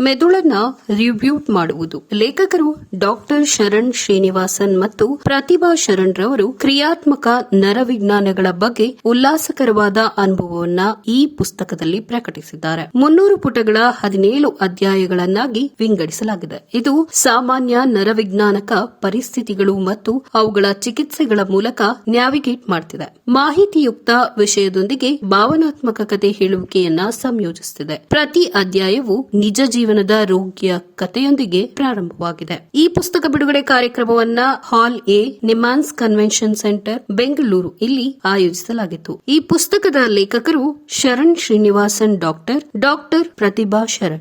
ಮೆದುಳನ್ನ ರಿಬ್ಯೂಟ್ ಮಾಡುವುದು. ಲೇಖಕರು ಡಾಕ್ಟರ್ ಶರಣ್ ಶ್ರೀನಿವಾಸನ್ ಮತ್ತು ಪ್ರತಿಭಾ ಶರಣ್ ರವರು ಕ್ರಿಯಾತ್ಮಕ ನರವಿಜ್ಞಾನಗಳ ಬಗ್ಗೆ ಉಲ್ಲಾಸಕರವಾದ ಅನುಭವವನ್ನ ಈ ಪುಸ್ತಕದಲ್ಲಿ ಪ್ರಕಟಿಸಿದ್ದಾರೆ. ಮುನ್ನೂರು ಪುಟಗಳ ಹದಿನೇಳು ಅಧ್ಯಾಯಗಳನ್ನಾಗಿ ವಿಂಗಡಿಸಲಾಗಿದೆ. ಇದು ಸಾಮಾನ್ಯ ನರವಿಜ್ಞಾನಕ ಪರಿಸ್ಥಿತಿಗಳು ಮತ್ತು ಅವುಗಳ ಚಿಕಿತ್ಸೆಗಳ ಮೂಲಕ ನ್ಯಾವಿಗೇಟ್ ಮಾಡ್ತಿದೆ. ಮಾಹಿತಿಯುಕ್ತ ವಿಷಯದೊಂದಿಗೆ ಭಾವನಾತ್ಮಕ ಕತೆ ಹೇಳುವಿಕೆಯನ್ನ ಸಂಯೋಜಿಸುತ್ತಿದೆ. ಪ್ರತಿ ಅಧ್ಯಾಯವು ನಿಜ ಜೀವನದ ರೋಗಿಯ ಕಥೆಯೊಂದಿಗೆ ಪ್ರಾರಂಭವಾಗಿದೆ ಈ ಪುಸ್ತಕ ಬಿಡುಗಡೆ ಕಾರ್ಯಕ್ರಮವನ್ನ hall A NIMHANS convention centre Bengaluru ಇಲ್ಲಿ ಆಯೋಜಿಸಲಾಗಿತ್ತು ಈ ಪುಸ್ತಕದ ಲೇಖಕರು Sharan Srinivasan doctor doctor Prathibha Sharan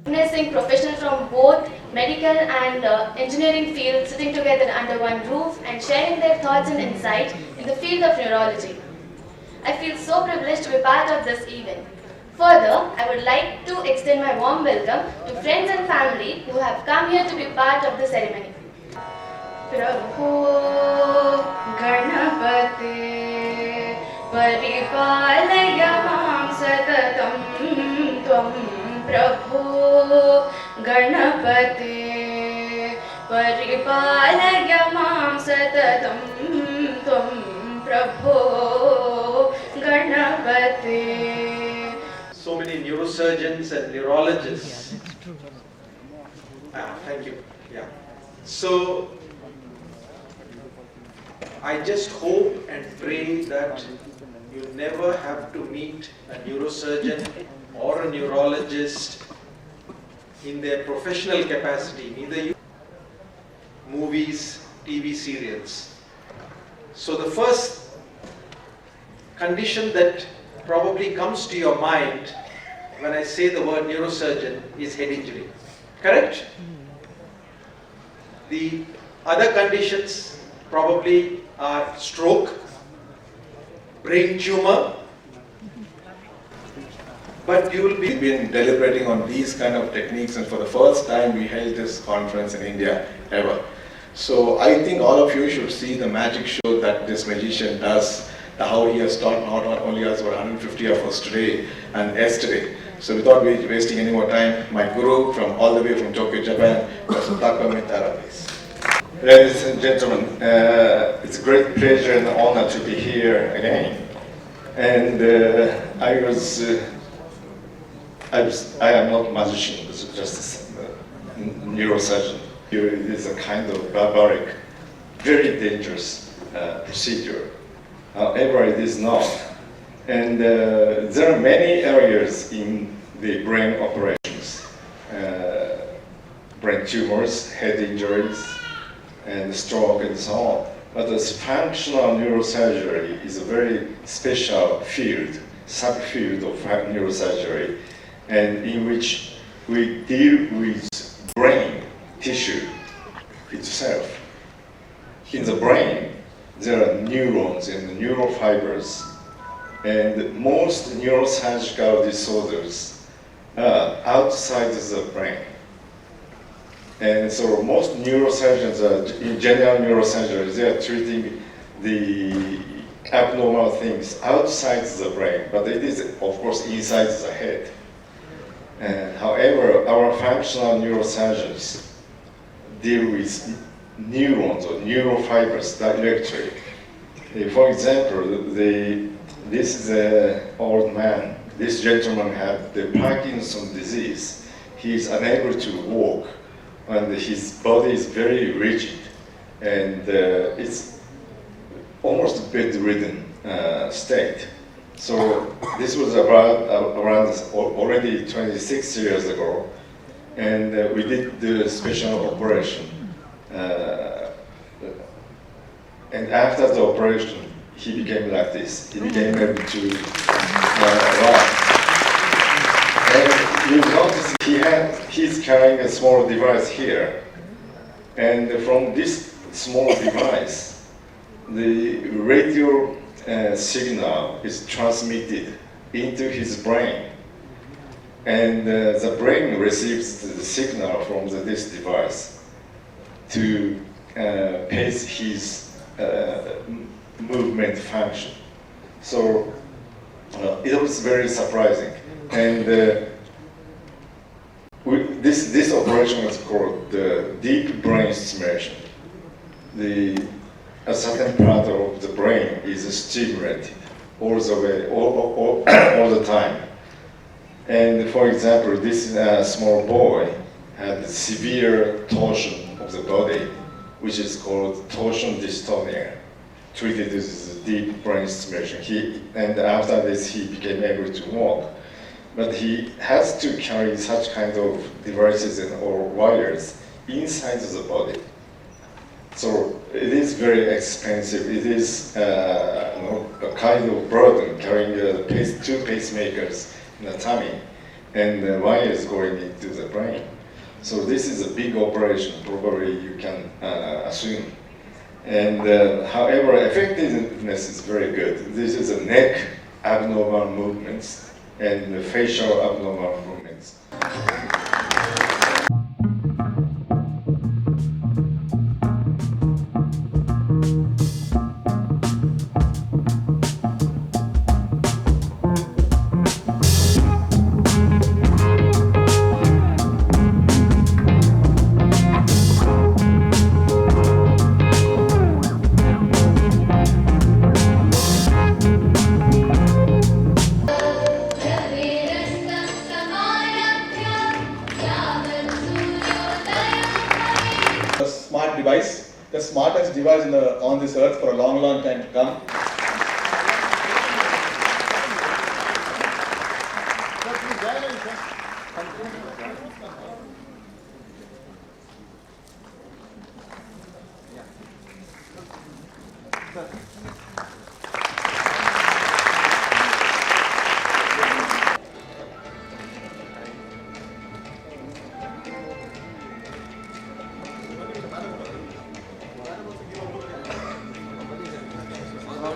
medical and uh, engineering fields sitting together under one roof and sharing their thoughts and insight in the field of neurology. I feel so privileged to be part of this event. Further, I would like to extend my warm welcome to friends and family who have come here to be part of the ceremony. प्रभो गणपते परिपालय मां सततं त्वं प्रभो गणपते परिपालय मां सततं त्वं प्रभो गणपते so many neurosurgeons and neurologists. Ah, thank you. Yeah. So I just hope and pray that you never have to meet a neurosurgeon or a neurologist in their professional capacity, neither you movies, TV serials. So the first condition that probably comes to your mind when I say the word neurosurgeon is head injury. Correct? The other conditions probably are stroke, brain tumor, but you will be We've been deliberating on these kind of techniques, and for the first time, we held this conference in India ever. So I think all of you should see the magic show that this magician does, how he has taught not only us but 150 of us today and yesterday. So without wasting any more time, my guru from all the way from Tokyo, Japan, Dr. Takumi Tara, please. Ladies and gentlemen, uh, it's a great pleasure and honor to be here again. And uh, I was, uh, I was, I am not a magician, but just a uh, neurosurgeon. It is a kind of barbaric, very dangerous uh, procedure. However, it is not. And uh, there are many areas in the brain operations. Uh, brain tumors, head injuries, and stroke and so on. But this functional neurosurgery is a very special field, subfield of neurosurgery, and in which we deal with brain tissue itself. In the brain, there are neurons and neurofibers, and most neurosurgical disorders are outside the brain. And so most neurosurgeons, are, in general neurosurgery, they are treating the abnormal things outside the brain, but it is of course inside the head. And however, our functional neurosurgeons deal with neurons or neurofibers directly. Uh, For example, the, this is an old man. This gentleman had the Parkinson disease. He is unable to walk, and his body is very rigid, and uh, it's almost bedridden uh, state. So this was about uh, around already 26 years ago, and uh, we did the special operation. Uh, and after the operation, he became like this. He became able to uh, run. And you notice he had, he's carrying a small device here. And from this small device, the radio uh, signal is transmitted into his brain. And uh, the brain receives the signal from the, this device to uh, pace his uh, movement function. So uh, it was very surprising. And uh, this, this operation is called the deep brain stimulation. The, a certain part of the brain is stimulated all the way, all, all, all the time. And for example, this uh, small boy had severe torsion of the body, which is called torsion dystonia, treated with deep brain stimulation. He, and after this, he became able to walk. But he has to carry such kind of devices and or wires inside the body. So it is very expensive. It is uh, you know, a kind of burden carrying uh, pace, two pacemakers in the tummy and the wires going into the brain. So this is a big operation, probably you can uh, assume. And uh, however, effectiveness is very good. This is a neck abnormal movements and facial abnormal movements. Device, the smartest device the, on this earth for a long, long time to come.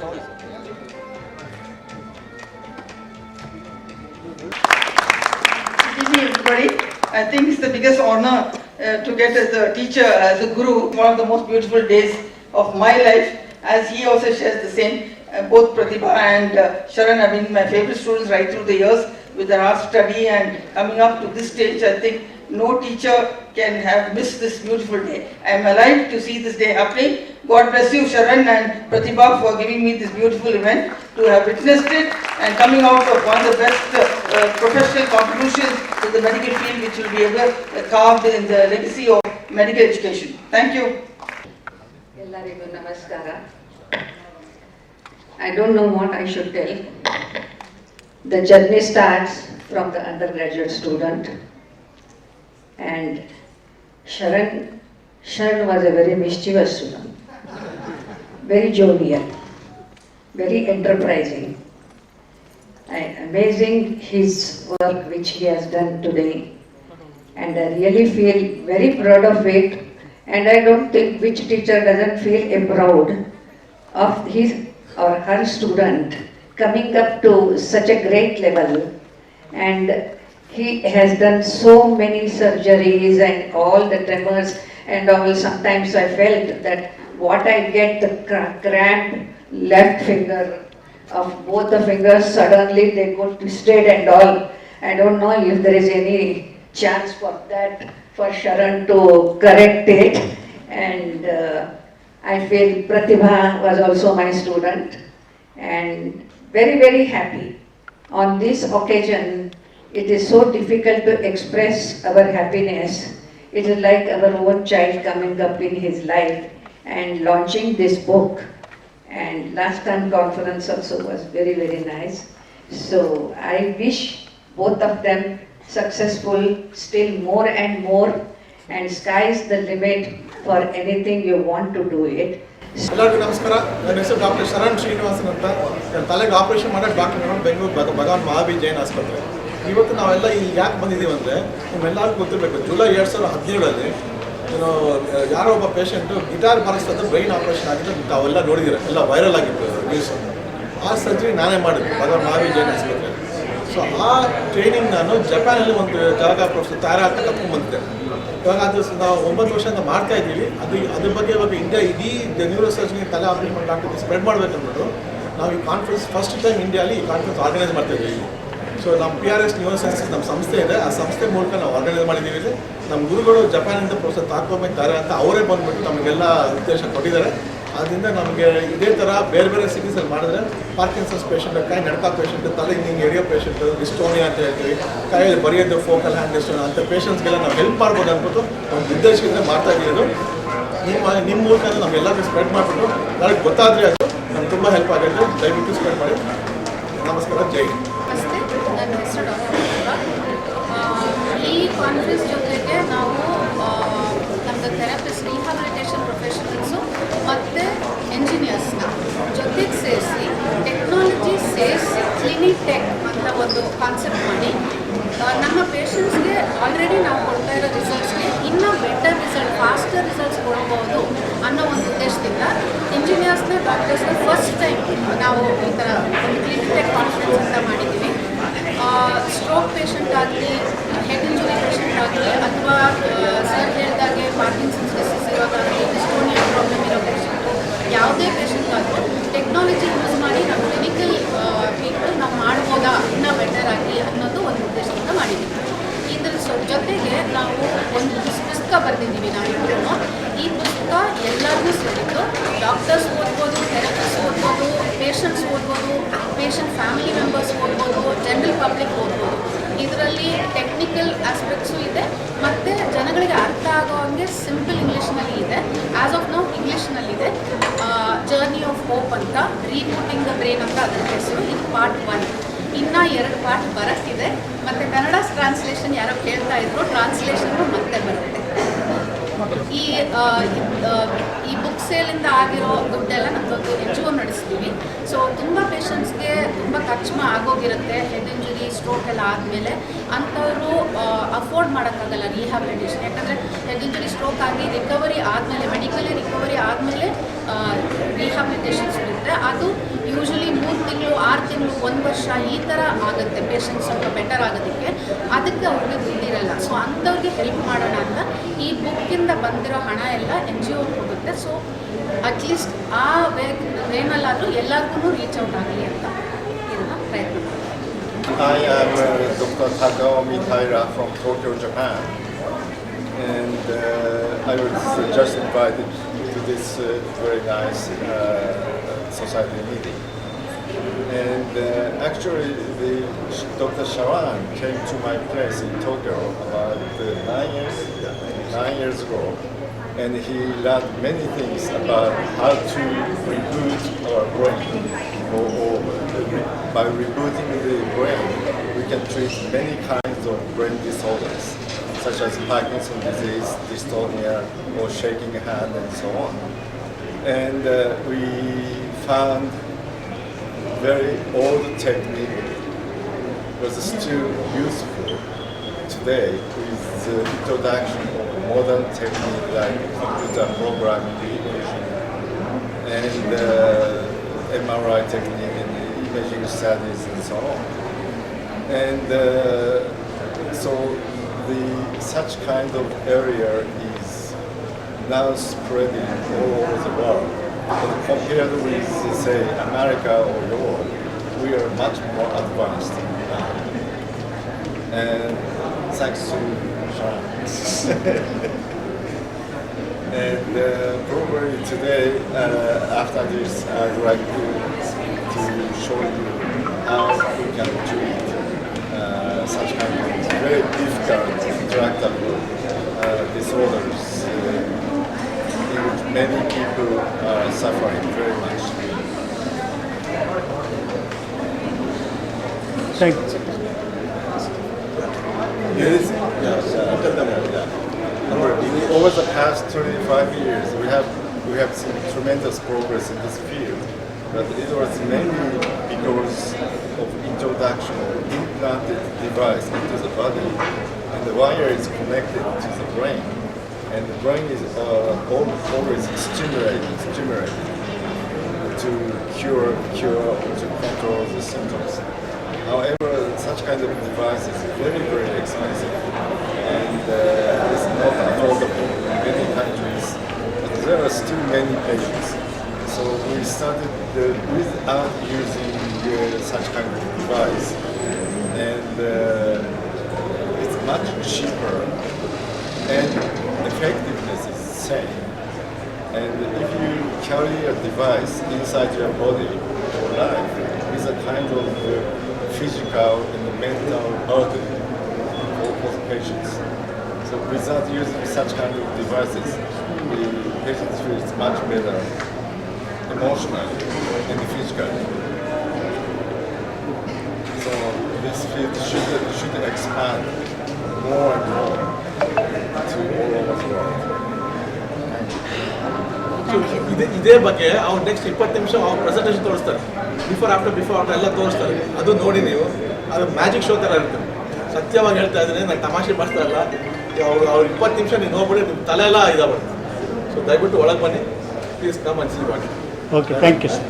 Good evening, everybody. I think it's the biggest honor uh, to get as a teacher, as a guru, one of the most beautiful days of my life, as he also shares the same. Uh, both Pratibha and uh, Sharan have been my favorite students right through the years with their art study and coming up to this stage, I think no teacher can have missed this beautiful day. I am alive to see this day happening. God bless you, Sharan and Pratibha, for giving me this beautiful event, to have witnessed it and coming out of one of the best uh, uh, professional contributions to the medical field, which will be ever uh, carved in the legacy of medical education. Thank you. ಎಲ್ಲರಿಗೂ ನಮಸ್ಕಾರ I don't know what I should tell the journey starts from the under graduate student Sharan, Sharan was a very mischievous student, very jovial, very enterprising. Amazing his work which he has done today. And I really feel very proud of it. And I don't think which teacher doesn't feel proud of his or her student coming up to such a great level. And he has done so many surgeries and all the tremors and all. Sometimes I felt that what I get the cra- cramped left finger of both the fingers, suddenly they go twisted and all. I don't know if there is any chance for that, for Sharan to correct it. And uh, I feel Pratibha was also my student and very, very happy. On this occasion, it is so difficult to express our happiness. It is like our own child coming up in his life and launching this book. And last time conference also was very, very nice. So I wish both of them successful, still more and more, and sky's the limit for anything you want to do it. ಎಲ್ಲರಿಗೂ ನಮಸ್ಕಾರ ನನ್ನ ಹೆಸರು doctor Sharan Srinivasan ಅಂತ ನನ್ನ ತಲೆಗೆ operation ಮಾಡೋದು doctor ನಾನು ಬೆಂಗಳೂರು ಭಗ ಭಗವಾನ್ ಮಹಾವೀರ್ ಜೈನ್ ಆಸ್ಪತ್ರೆ ಇವತ್ತು ನಾವೆಲ್ಲ ಇಲ್ಲಿ ಯಾಕೆ ಬಂದಿದ್ದೀವಿ ಅಂದರೆ ನಿಮ್ಮೆಲ್ಲರಿಗೂ ಗೊತ್ತಿರಬೇಕು, ಜುಲೈ ಎರಡು ಸಾವಿರದ ಹದಿನೇಳಲ್ಲಿ ಏನು ಯಾರೋ ಒಬ್ಬ ಪೇಷಂಟು ಗಿಟಾರ್ ಬಾರಿಸ್ತದ್ದು ಬ್ರೈನ್ ಆಪರೇಷನ್ ಆಗಿದ್ದು ತಾವೆಲ್ಲ ನೋಡಿದ್ದೀರ ಎಲ್ಲ ವೈರಲ್ ಆಗಿತ್ತು ನ್ಯೂಸ್ ಆ ಸರ್ಜರಿ ನಾನೇ ಮಾಡಿದ್ದೆ ಮಗ ಮಾವಿ ಜೈನ್ ಆಸ್ಪತ್ರೆ. ಸೊ ಆ ಟ್ರೈನಿಂಗ್ ನಾನು ಜಪಾನಲ್ಲಿ ಒಂದು ಜಾಗ ಪ್ರೊಫೆಸರ್ ತಾರಾ ಅಂತ ಕರ್ಕೊಂಡ್ಬಂದಿದ್ದೆ ಇವಾಗ ಅದು ನಾವು ಒಂಬತ್ತು ವರ್ಷದಿಂದ ಮಾಡ್ತಾ ಇದ್ದೀವಿ. ಅದು ಅದ್ರ ಬಗ್ಗೆ ಇವಾಗ ಇಂಡಿಯಾ ಇಡೀ ನ್ಯೂರೋ ಸರ್ಜರಿ ತಲೆ ಆಪರೇಷನ್ ಮಾಡಿ ಸ್ಪ್ರೆಡ್ ಮಾಡಬೇಕಂದ್ಬಿಟ್ಟು, ನಾವು ಈ ಕಾನ್ಫರೆನ್ಸ್ ಫಸ್ಟ್ ಟೈಮ್ ಇಂಡಿಯಾಲಿ ಈ ಕಾನ್ಫರೆನ್ಸ್ ಆರ್ಗನೈಸ್ ಮಾಡ್ತಾ ಇದ್ದೀವಿ. ಸೊ ನಮ್ಮ ಪಿ ಆರ್ ಎಸ್ ಯೂನಿವರ್ಸಿಟೀಸ್ ನಮ್ಮ ಸಂಸ್ಥೆ ಇದೆ. ಆ ಸಂಸ್ಥೆ ಮೂಲಕ ನಾವು ಆರ್ಗನೈಸ್ ಮಾಡಿದ್ದೀವಿ. ನಮ್ಮ ಗುರುಗಳು ಜಪಾನಿಂದ ಪ್ರೋತ್ಸಾಹ ತಾಕೋಬೇಕಾರೆ ಅಂತ ಅವರೇ ಬಂದುಬಿಟ್ಟು ನಮಗೆಲ್ಲ ಉದ್ದೇಶ ಕೊಟ್ಟಿದ್ದಾರೆ. ಅದರಿಂದ ನಮಗೆ ಇದೇ ಥರ ಬೇರೆ ಬೇರೆ ಸಿಟೀಸಲ್ಲಿ ಮಾಡಿದ್ರೆ ಪಾರ್ಕಿನ್ಸನ್ಸ್ ಪೇಷಂಟ್ ಕೈ ನಡ್ಕ ಪೇಷಂಟ್ ತಲೆ ಹಿಂಗೆ ಎರಿಯೋ ಪೇಷಂಟ್ ಡಿಸ್ಟೋನಿಯಾ ಅಂತ ಹೇಳ್ತೀವಿ. ಕೈಯಲ್ಲಿ ಬರೆಯೋದು ಫೋಕಲ್ ಹ್ಯಾಂಡ್ ಡಿಸ್ಟೋನಿಯಾ ಅಂತ ಪೇಷಂಟ್ಸ್ಗೆಲ್ಲ ನಾವು ಹೆಲ್ಪ್ ಮಾಡ್ಬೋದು ಅಂದ್ಬಿಟ್ಟು ಒಂದು ಉದ್ದೇಶದಿಂದ ಮಾಡ್ತಾ ಇದ್ದೀವಿ ನಿಮ್ಮ ನಿಮ್ಮ ಮೂಲಕ ಎಲ್ಲರಿಗೂ ಸ್ಪ್ರೆಡ್ ಮಾಡಿಬಿಟ್ಟು ನನಗೆ ಗೊತ್ತಾದರೆ ಅದು ನಮ್ಗೆ ತುಂಬ ಹೆಲ್ಪ್ ಆಗುತ್ತೆ. ದಯವಿಟ್ಟು ಸ್ಪ್ರೆಡ್ ಮಾಡಿ. ನಮಸ್ಕಾರ, ಜೈ ಹಿಂದ್. ನಮಸ್ತೆ ನನ್ನ ಹೆಸರು ಡಾಕ್ಟರ್ ಈ ಕಾನ್ಫರೆನ್ಸ್ ಜೊತೆಗೆ ನಾವು ಆ, ನಮ್ಮದು ಥೆರಪಿಸ್ಟ್ ರಿಹಾಬಿಲಿಟೇಷನ್ ಪ್ರೊಫೆಷನಲ್ಸು ಮತ್ತು ಎಂಜಿನಿಯರ್ಸ್ನ ಜೊತೆಗೆ ಸೇರಿಸಿ ಟೆಕ್ನಾಲಜಿ ಸೇರಿಸಿ ಕ್ಲಿನಿಕ್ ಟೆಕ್ ಅಂತ ಒಂದು ಕಾನ್ಸೆಪ್ಟ್ ಮಾಡಿ ನಮ್ಮ ಪೇಷಂಟ್ಸ್ಗೆ ಆಲ್ರೆಡಿ ನಾವು ಕೊಡ್ತಾ ಇರೋ ರಿಸಲ್ಟ್ಸ್ಗೆ ಇನ್ನೂ ಬೆಟರ್ ರಿಸಲ್ಟ್ ಫಾಸ್ಟರ್ ರಿಸಲ್ಟ್ಸ್ ಕೊಡ್ಬೋದು ಅನ್ನೋ ಒಂದು ಉದ್ದೇಶದಿಂದ ಇಂಜಿನಿಯರ್ಸ್ನ ಡಾಕ್ಟರ್ಸ್ನ ಫಸ್ಟ್ ಟೈಮ್ ನಾವು ಈ ಥರ ಒಂದು ಕ್ಲಿನಿಕ್ ಟೆಕ್ ಕಾನ್ಫರೆನ್ಸ್ ಅಂತ ಮಾಡಿದ್ದೀವಿ. ಸ್ಟ್ರೋಕ್ ಪೇಷಂಟ್ ಆಗಲಿ ಹೆಡ್ ಇಂಜುರಿ ಪೇಷಂಟ್ ಆಗಲಿ, ಅಥವಾ ಸರ್ ಹೇಳಿದಾಗೆ ಪಾರ್ಕಿನ್ಸನ್ಸ್ ಡಿಸೀಸ್ ಇರೋದಾಗಲಿ ಡಿಸ್ಟೋನಿಯಾ ಪ್ರಾಬ್ಲಮ್ ಯಾವುದೇ ಪೇಷಂಟ್ ಆದರೂ ಟೆಕ್ನಾಲಜಿ ಯೂಸ್ ಮಾಡಿ ನಾವು ಕ್ಲಿನಿಕಲ್ ಟ್ರೀಟ್ಮೆಂಟ್ ನಾವು ಮಾಡ್ಬೋದಾ ಇನ್ನೂ ಬೆಟರ್ ಆಗಿ ಅನ್ನೋದು ಒಂದು ಉದ್ದೇಶದಿಂದ ಮಾಡಿದ್ದೀವಿ. ಇದರ ಜೊತೆಗೆ ನಾವು ಒಂದು ಪುಸ್- ಪುಸ್ತಕ ಬರೆದಿದ್ದೀವಿ ನಾವಿಬ್ಬರು ಈ ಪುಸ್ತಕ ಎಲ್ಲರಿಗೂ ಸೇರಿದ್ದು. ಡಾಕ್ಟರ್ಸ್ ಓದ್ಬೋದು ಥೆರಪಿಸ್ಟ್ ಓದ್ಬೋದು ಪೇಷಂಟ್ಸ್ ಓದ್ಬೋದು ಪೇಷಂಟ್ ಫ್ಯಾಮಿಲಿ ಮೆಂಬರ್ಸ್ ಓದ್ಬೋದು ಜನರಲ್ ಪಬ್ಲಿಕ್ ಓದ್ಬೋದು. ಇದರಲ್ಲಿ ಟೆಕ್ನಿಕಲ್ ಆಸ್ಪೆಕ್ಟ್ಸು ಇದೆ. ಮತ್ತು ಜನಗಳಿಗೆ ಅರ್ಥ ಆಗೋ ಹಂಗೆ ಸಿಂಪಲ್ ಇಂಗ್ಲೀಷ್ನಲ್ಲಿ ಇದೆ. ಆ್ಯಸ್ ಆಫ್ ನೌ ಇಂಗ್ಲೀಷ್ನಲ್ಲಿದೆ ಜರ್ನಿ ಆಫ್ ಹೋಪ್ ಅಂತ ರೀಬೂಟಿಂಗ್ ದ ಬ್ರೈನ್ ಅಂತ ಅದ್ರ ಹೆಸರು, ಇದು ಪಾರ್ಟ್ ಒನ್ ಇನ್ನೂ ಎರಡು ಪಾರ್ಟ್ ಬರಕ್ಕಿದೆ ಮತ್ತು ಕನ್ನಡ ಟ್ರಾನ್ಸ್ಲೇಷನ್ ಯಾರೋ ಕೇಳ್ತಾ ಇದ್ರು ಟ್ರಾನ್ಸ್ಲೇಷನ್ ಮತ್ತೆ ಬರುತ್ತೆ. ಈ ಆ, ಆ, ಈ ಬುಕ್ ಸೇಲಿಂದ ಆಗಿರೋ ದುಡ್ಡೆಲ್ಲ ನಮ್ಮದೊಂದು ಎನ್ ಜಿ ಒ ನಡೆಸ್ತೀವಿ. ಸೊ ತುಂಬ ಪೇಷಂಟ್ಸ್ಗೆ ತುಂಬ ಖರ್ಚು ಆಗೋಗಿರುತ್ತೆ ಹೆಡ್ ಇಂಜುರಿ ಸ್ಟ್ರೋಕ್ ಎಲ್ಲ ಆದಮೇಲೆ. ಅಂಥವರು ಅಫೋರ್ಡ್ ಮಾಡೋಕ್ಕಾಗಲ್ಲ ರಿಹ್ಯಾಬಿಲಿಟೇಷನ್ ಯಾಕಂದರೆ ಹೆಡ್ ಇಂಜುರಿ ಸ್ಟ್ರೋಕ್ ಆಗಿ ರಿಕವರಿ ಆದಮೇಲೆ ಮೆಡಿಕಲಿ ರಿಕವರಿ ಆದಮೇಲೆ ರಿಹ್ಯಾಬಿಲಿಟೇಷನ್ ಸಿಗುತ್ತೆ. ಅದು ವರ್ಷ ಈ ಥರ ಆಗುತ್ತೆ ಪೇಷಂಟ್ಸ್ ಸ್ವಲ್ಪ ಬೆಟರ್ ಆಗೋದಕ್ಕೆ ಅದಕ್ಕೆ ಅವ್ರಿಗೆ ಗೊತ್ತಿರಲ್ಲ ಸೊ ಅಂಥವ್ರಿಗೆ ಹೆಲ್ಪ್ ಮಾಡೋಣ ಅಂತ ಈ ಬುಕ್ಕಿಂದ ಬಂದಿರೋ ಹಣ ಎಲ್ಲ ಎನ್ ಜಿ ಒಗೆ ಹೋಗುತ್ತೆ ಸೊ ಅಟ್ಲೀಸ್ಟ್ ಆ ವೇ ವೇನಲ್ಲಾದರೂ ಎಲ್ಲರಿಗೂ ರೀಚ್ ಔಟ್ ಆಗಲಿ ಅಂತ ಇದನ್ನು ಪ್ರಯತ್ನ I am uh, Dr. Tadao Mitaira from Tokyo, Japan. And uh, I was uh, just invited to this uh, very nice uh, society meeting. And uh, actually, the, Dr. Sharan came to my place in Tokyo about uh, nine years, nine years ago, and he learned many things about how to reboot our brain. Or, or by rebooting the brain, we can treat many kinds of brain disorders, such as Parkinson's disease, dystonia, or shaking hand, and so on. And uh, we found very old technique was still useful today with the introduction of modern technique like computer programming and uh, MRI technique and imaging studies and so on. And uh, so the such kind of area is now spreading all over the world. Compared with, say, America or Europe, we are much more advanced. And thanks to and uh, probably today, uh, after this, I'd like to, to show you how we can treat uh, such kind of very difficult, intractable uh, disorders many people are suffering very much. Thank you. Yes, uh, yeah. Over the past 25 years, we have we have seen tremendous progress in this field, but it was mainly because of introduction of implanted device into the body, and the wire is connected to the brain, and the brain is uh, always stimulated, stimulated to cure, cure, or to control the symptoms. However, such kind of device is very, very expensive and uh, it's not affordable in many countries. But there are still many patients. So we started uh, without using uh, such kind of device. and uh, it's much cheaper and effectiveness is same. And if you carry a device inside your body for life, it's a kind of physical and mental burden for, the patients. So without using such kind of devices, the patients feel much better emotionally and physically. So this field should, should expand more and more to ಇದೇ ಇದೇ ಬಗ್ಗೆ ಅವ್ರು next ಇಪ್ಪತ್ತು ನಿಮಿಷ ಅವ್ರು presentation ತೋರಿಸ್ತಾರೆ. Before after before after ಎಲ್ಲ ತೋರಿಸ್ತಾರೆ. ಅದು ನೋಡಿ ನೀವು. ಅದು ಮ್ಯಾಜಿಕ್ ಶೋ ಥರ ಇರುತ್ತೆ. ಸತ್ಯವಾಗಿ ಹೇಳ್ತಾ ಇದ್ದೀನಿ ನಾನು ತಮಾಷೆ ಬರ್ತಾ ಇಲ್ಲ. ಅವ್ರು ಅವ್ರು ಇಪ್ಪತ್ತು ನಿಮಿಷ ನೀವು ನೋಡ್ಬಿಡಿ ನಿಮ್ಮ ತಲೆ ಎಲ್ಲ ಇದಾವೆ ಸೊ ದಯವಿಟ್ಟು ಒಳಗೆ ಬನ್ನಿ. ಪ್ಲೀಸ್ ಕಮ್ ಅನ್ಸಿ ಮಾಡಿ ಓಕೆ ಥ್ಯಾಂಕ್ ಯು ಸರ್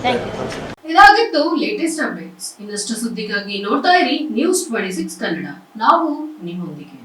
ಇದಾಗಿತ್ತು ಲೇಟೆಸ್ಟ್ ಅಪ್ಡೇಟ್ಸ್ ಇನ್ನಷ್ಟು ಸುದ್ದಿಗಾಗಿ ನೋಡ್ತಾ ಇರಿ ನ್ಯೂಸ್ ಟ್ವೆಂಟಿ ಸಿಕ್ಸ್ ಕನ್ನಡ. ನಾವು ನಿಮ್ಮೊಂದಿಗೆ.